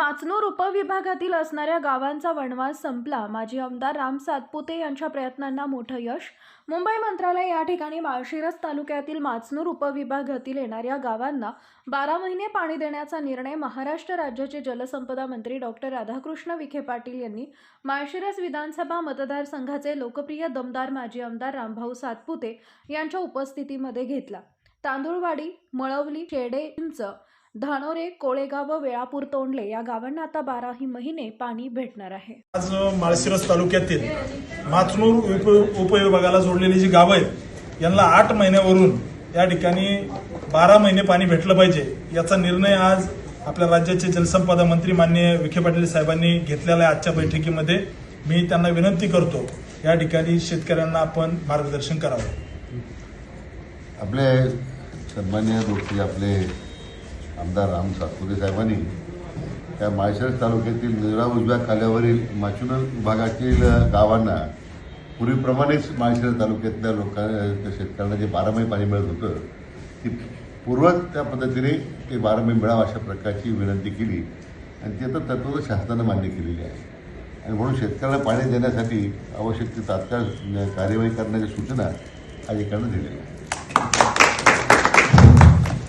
माचनूर उपविभागातील असणाऱ्या गावांचा वणवास संपला. माजी आमदार राम सातपुते यांच्या प्रयत्नांना मोठं यश. मुंबई मंत्रालय या ठिकाणी माळशिरस तालुक्यातील माचनूर उपविभागातील येणाऱ्या गावांना बारा महिने पाणी देण्याचा निर्णय महाराष्ट्र राज्याचे जलसंपदा मंत्री डॉक्टर राधाकृष्ण विखे पाटील यांनी माळशिरस विधानसभा मतदारसंघाचे लोकप्रिय दमदार माजी आमदार रामभाऊ सातपुते यांच्या उपस्थितीमध्ये घेतला. तांदूळवाडी मळवली शेडे इंच धानोरे कोळेगाव व वेळापूर तोंडले या गावांना आता बाराही महिने पाणी भेटणार आहे. आज माळशिरस तालुक्यातील माचनूर उप उपविभागाला जोडलेली जी गावं आहेत यांना आठ महिन्यावरून या ठिकाणी बारा महिने पाणी भेटलं पाहिजे. याचा निर्णय आज आपल्या राज्याचे जलसंपदा मंत्री माननीय विखे पाटील साहेबांनी घेतलेला आहे आजच्या बैठकीमध्ये. मी त्यांना विनंती करतो या ठिकाणी शेतकऱ्यांना आपण मार्गदर्शन करावं. आपले सन्मान्य आपले आमदार राम सातपुते साहेबांनी त्या माळशिरस तालुक्यातील निरा उजव्या खाल्यावरील माचुनर विभागातील गावांना पूर्वीप्रमाणेच माळशिरस तालुक्यातल्या लोकांना शेतकऱ्यांना जे बारा पाणी मिळत होतं ती पूर्वत त्या पद्धतीने ते बारा मिळावं अशा प्रकारची विनंती केली. आणि ती आता तत्व शासनानं मान्य केलेली आहे. आणि म्हणून शेतकऱ्यांना पाणी देण्यासाठी आवश्यक ती तात्काळ कार्यवाही करण्याच्या सूचना अधिकाऱ्यांना दिलेल्या आहेत.